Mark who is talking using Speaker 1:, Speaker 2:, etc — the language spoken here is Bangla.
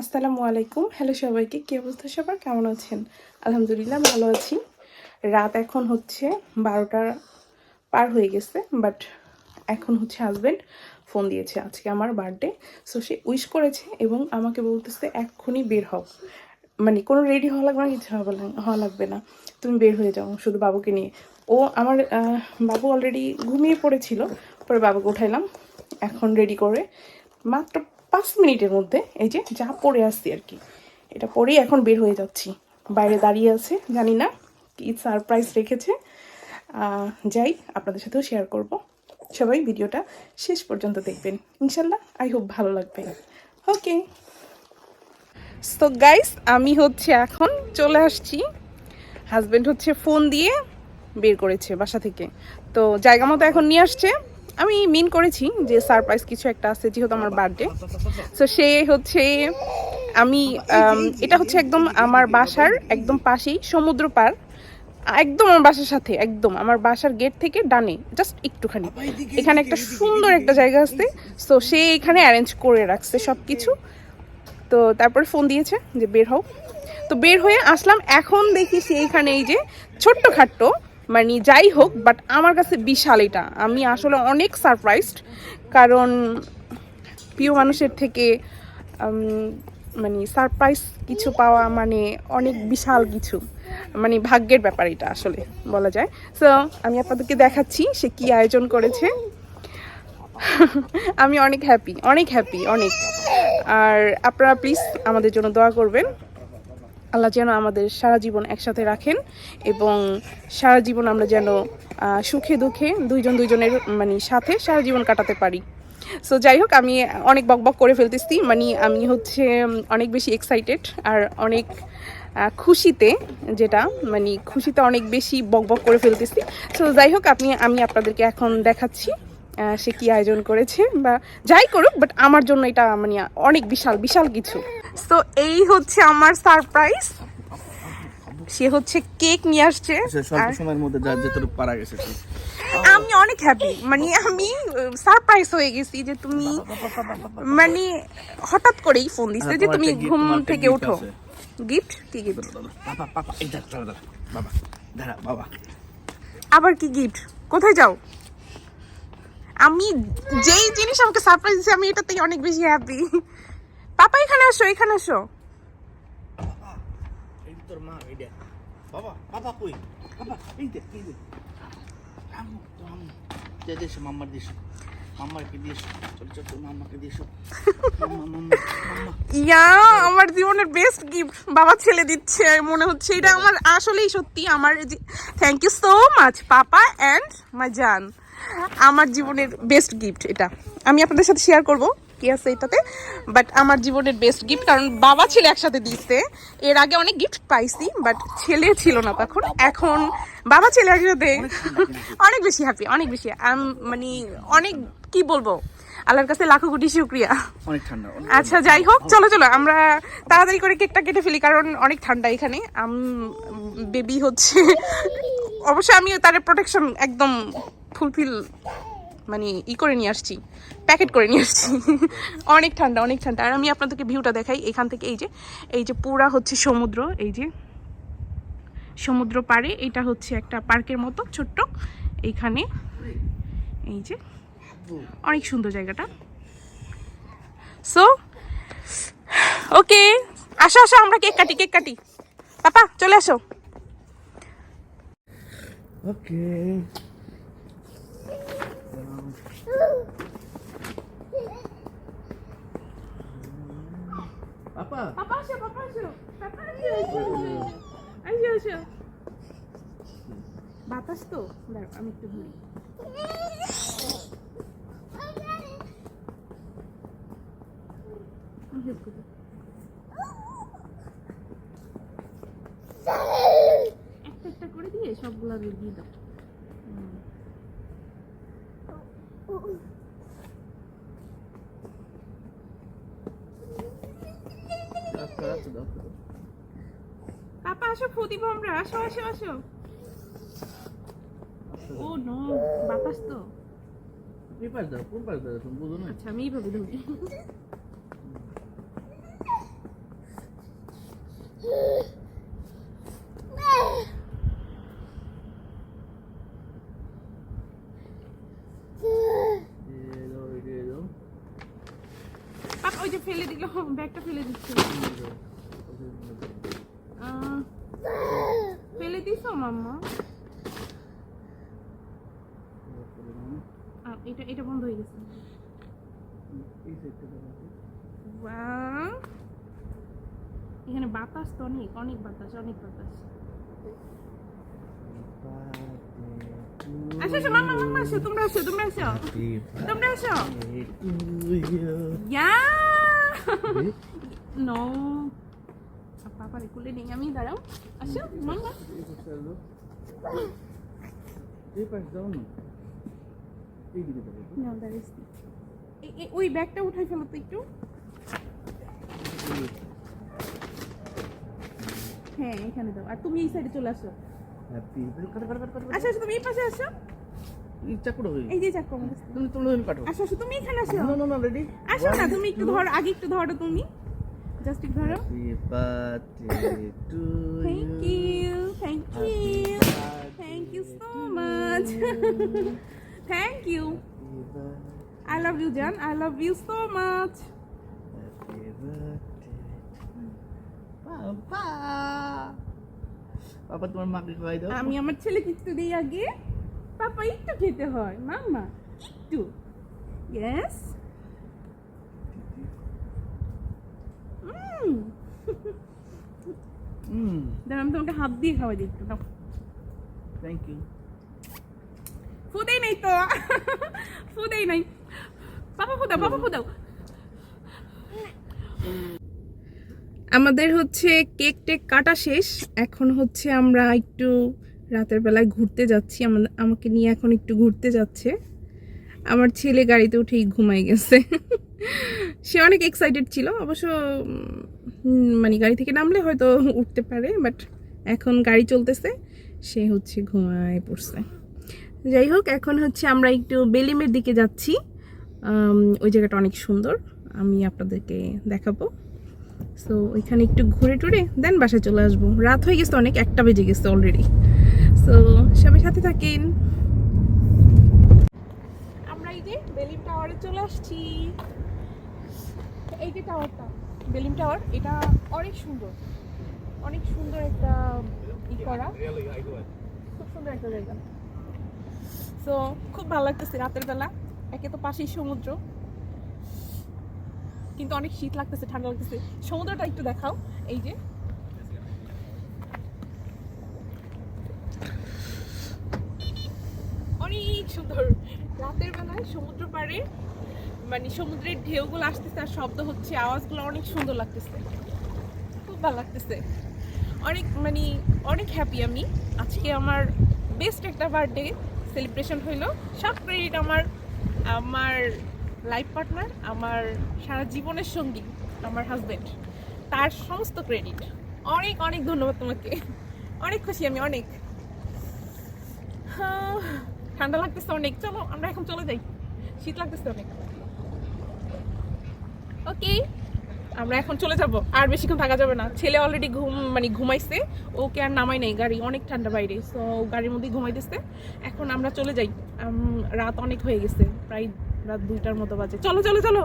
Speaker 1: আসসালামু আলাইকুম। হ্যালো সবাইকে, কি অবস্থা সবার? কেমন আছেন? আলহামদুলিল্লাহ ভালো আছি। রাত এখন হচ্ছে বারোটা পার হয়ে গেছে, বাট এখন হচ্ছে হাজব্যান্ড ফোন দিয়েছে, আজকে আমার বার্থডে সো সে উইশ করেছে এবং আমাকে বলতেছে, এক্ষুনি বের হও। মানে কোনো রেডি হওয়া লাগবে না, কিছু লাগ- হওয়া লাগবে না। তুমি বের হয়ে যাও, শুধু বাবুকে নিয়ে। ও আমার বাবু অলরেডি ঘুমিয়ে পড়েছিল, পরে বাবুকে উঠাইলাম, এখন রেডি করে মাত্র পাঁচ মিনিটের মধ্যে এই যে যা পরে আসছি আর কি। এটা পরেই এখন বের হয়ে যাচ্ছি। বাইরে দাঁড়িয়ে আছে, জানি না কি সারপ্রাইজ রেখেছে। যাই, আপনাদের সাথেও শেয়ার করব। সবাই ভিডিওটা শেষ পর্যন্ত দেখবেন। ইনশাল্লাহ আই হোপ ভালো লাগবে। ওকে তো গাইস আমি হচ্ছে এখন চলে আসছি। হাজবেন্ড হচ্ছে ফোন দিয়ে বের করেছে বাসা থেকে। তো জায়গা মতো এখন নিয়ে আসছে। আমি মিন করেছি যে সারপ্রাইজ কিছু একটা আছে যেহেতু আমার বার্থডে। তো সে হচ্ছে আমি এটা হচ্ছে একদম আমার বাসার একদম পাশেই সমুদ্র পার। একদম আমার বাসার সাথে, একদম আমার বাসার গেট থেকে ডানে জাস্ট একটুখানি। এখানে একটা সুন্দর একটা জায়গা আছে। তো সে এখানে অ্যারেঞ্জ করে রাখছে সব কিছু তো তারপরে ফোন দিয়েছে যে বের হও। তো বের হয়ে আসলাম, এখন দেখি সেইখানে এই যে ছোট্ট খাট্ট। মানে যাই হোক বাট আমার কাছে বিশাল এটা। আমি আসলে অনেক সারপ্রাইজড কারণ প্রিয় মানুষের থেকে মানে সারপ্রাইজ কিছু পাওয়া মানে অনেক বিশাল কিছু। মানে ভাগ্যের ব্যাপার এটা আসলে, বলা যায়। সো আমি আপনাদেরকে দেখাচ্ছি সে কি আয়োজন করেছে। আমি অনেক হ্যাপি অনেক হ্যাপি অনেক। আর আপনারা প্লিজ আমাদের জন্য দোয়া করবেন। আল্লাহ যেন আমাদের সারা জীবন একসাথে রাখেন এবং সারা জীবন আমরা যেন সুখে দুঃখে দুইজন দুইজনের মানে সাথে সারা জীবন কাটাতে পারি। সো যাই হোক, আমি অনেক বকবক করে ফেলতেছি। মানে আমি হচ্ছে অনেক বেশি এক্সাইটেড আর অনেক খুশিতে যেটা মানে খুশিতে অনেক বেশি বকবক করে ফেলতেছি। সো যাই হোক, আপনি, আমি আপনাদেরকে এখন দেখাচ্ছি। সে কি আয়োজন করেছে বা যাই করুক বাট আমার জন্য এটা মানে অনেক বিশাল বিশাল কিছু। তো এই হচ্ছে আমার সারপ্রাইজ সে হচ্ছে কেক নিয়ে আসছে।
Speaker 2: স্বল্প সময়ের মধ্যে যার যতটুকু পারা গেছে
Speaker 1: আমি অনেক হ্যাপি মানে আমি সারপ্রাইজ হয়ে গেছি যে তুমি মানে হঠাৎ করেই ফোন দিছে যে তুমি ঘুম থেকে ওঠো গিফট কি গিফট
Speaker 2: বাবা বাবা
Speaker 1: আবার কি গিফট কোথায় যাও? আমি যেই জিনিস আমাকে সারপ্রাইজ দিচ্ছে আমি এটাতেই অনেক বেশি হ্যাপি পাপা, এখানে আসো এখানে আসো। ইয়া, আমার জীবনের বেস্ট গিফট বাবা ছেলে দিচ্ছে, মনে হচ্ছে। এটা আমার, আসলেই সত্যি আমার thank you so much papa and my জান। আমার জীবনের বেস্ট গিফট এটা। আমি আপনাদের সাথে শেয়ার করব কি আছে এটাতে বাট আমার জীবনের বেস্ট গিফট কারণ বাবা ছেলে একসাথে দিচ্ছে এর আগে অনেক গিফট পাইছি বাট ছেলে ছিল না তখন। এখন বাবা ছেলে একসাথে অনেক বেশি হ্যাপি অনেক বেশি মানে অনেক কি বলব? আল্লাহর কাছে লাখো কোটি শুক্রিয়া।
Speaker 2: অনেক ঠান্ডা
Speaker 1: আচ্ছা যাই হোক চলো চলো আমরা তাড়াতাড়ি করে কেকটা কেটে ফেলি কারণ অনেক ঠান্ডা এখানে। আম বেবি হচ্ছে অবশ্যই আমি তার প্রোটেকশন একদম ফুলফিল মানে ই করে নিয়ে আসছি, প্যাকেট করে নিয়ে আসছি। অনেক ঠান্ডা অনেক ঠান্ডা। আর আমি আপনাদেরকে ভিউটা দেখাই, এখান থেকে এই যে এই যে পুরা হচ্ছে সমুদ্র, এই যে সমুদ্র পাড়ে, এটা হচ্ছে একটা পার্কের মতো, ছোট্ট। এইখানে এই যে, অনেক সুন্দর জায়গাটা। সো ওকে, আসো আসো, আমরা কেক কাটি কেক কাটি। পাপা, চলে আসো।
Speaker 2: ওকে পাপা।
Speaker 1: পাপা আসো পাপা আসো। পাপা আসো। আসো বাতাস তো? দাঁড়াও আমি একটু করব। একটা একটা করে দিয়ে সবগুলো দিয়ে দাও। পাপা আসো প্রদীপ আমরা। আসো আসো আসো। ও নো বাতাস তো।
Speaker 2: বিপাস দাও কোন পাশ দাও তুমি বুঝো না।
Speaker 1: আচ্ছা আমি এইভাবে ধরি ওই যে ফেলে দিল ব্যাগটা ফেলে দিচ্ছে। ফেলে দিছো মাম্মা আহ, এটা এটা বন্ধ হয়ে গেছে Wow. এখানে বাতাস তো অনেক অনেক বাতাস অনেক বাতাস আসো আসো মাম্মা মাম্মা আসো তোমরা আসো তোমরা আসো তোমরা আসো ইয়া নো পাপারে কুলে নেই আমি দাঁড়াও। না। ওই ব্যাগটা উঠাই ফেলো তো একটু। হ্যাঁ এখানে দাও। আর তুমি এই সাইডে চলে আসো। আসো তুমি এই পাশে আসো। এই যে চাকু। আসো আসো তুমি এখানে আসো। আসো না তুমি একটু ধরো আগে একটু ধরো তুমি। জাস্ট ধরো thank you thank you thank you so much thank you I love you জান I love you so much
Speaker 2: বাবা তোমার মাকে খাওয়াই দাও।
Speaker 1: আমি আমার ছেলেকে একটু দিই আগে। পাপা একটু খেতে হয়। মাম্মা একটু। ইয়েস আমি তোমাকে হাত দিয়ে খাওয়াই দিই দাও
Speaker 2: থ্যাংক ইউ
Speaker 1: ফুদেই নাই তো। ফুদেই নাই। পাপা ফুদাও পাপা ফুদাও। আমাদের হচ্ছে কেক টেক কাটা শেষ। এখন হচ্ছে আমরা একটু রাতের বেলায় ঘুরতে যাচ্ছি। আমাদের আমাকে নিয়ে এখন একটু ঘুরতে যাচ্ছে। আমার ছেলে গাড়িতে উঠেই ঘুমাই গেছে। সে অনেক এক্সাইটেড ছিল। অবশ্য মানে গাড়ি থেকে নামলে হয়তো উঠতে পারে বাট এখন গাড়ি চলতেছে, সে হচ্ছে ঘুমায় পড়ছে। যাই হোক, এখন হচ্ছে আমরা একটু বেলিমের দিকে যাচ্ছি। ওই জায়গাটা অনেক সুন্দর, আমি আপনাদেরকে দেখাবো। সো ওইখানে একটু ঘুরে টুরে দেন বাসায় চলে আসব। রাত হয়ে গেছে অনেক, একটা বেজে গেছে অলরেডি সো সবাই সাথে থাকেন। আমরা এই যে বেলিম টাওয়ারে চলে আসছি। এই যে টাওয়ারটা বেলিম টাওয়ার, এটা অনেক সুন্দর। অনেক সুন্দর একটা ই করা। খুব সুন্দর একটা জায়গা। সো খুব ভালো লাগতেছে রাতের বেলা। একে তো পাশেই সমুদ্র। কিন্তু অনেক শীত লাগতেছে, ঠান্ডা লাগতেছে। সমুদ্রটা একটু দেখাও, এই যে। অনেক সুন্দর। রাতের বেলায় সমুদ্র পাড়ে মানে সমুদ্রের ঢেউগুলো আসতেছে আর শব্দ হচ্ছে আওয়াজগুলো অনেক সুন্দর লাগতেছে। খুব ভালো লাগতেছে। অনেক মানে অনেক হ্যাপি আমি। আজকে আমার বেস্ট একটা বার্থডে সেলিব্রেশন হইল। সব ক্রেডিট আমার আমার লাইফ পার্টনার আমার সারা জীবনের সঙ্গী আমার হাজবেন্ড তার সমস্ত ক্রেডিট অনেক অনেক ধন্যবাদ তোমাকে। অনেক খুশি আমি অনেক। হ্যাঁ, ঠান্ডা লাগতেছে অনেক। চলো আমরা এখন চলে যাই। শীত লাগতেছে অনেক। ওকে। আমরা এখন চলে যাব। আর বেশিক্ষণ থাকা যাবে না। ছেলে অলরেডি ঘুম মানে ঘুমাইছে। ওকে আর নামাই নাই গাড়ি, অনেক ঠান্ডা বাইরে। সো গাড়ির মধ্যেই ঘুমাইতেছে। এখন আমরা চলে যাই। রাত অনেক হয়ে গেছে। প্রায় রাত দুইটার মতো বাজে। চলো চলো চলো।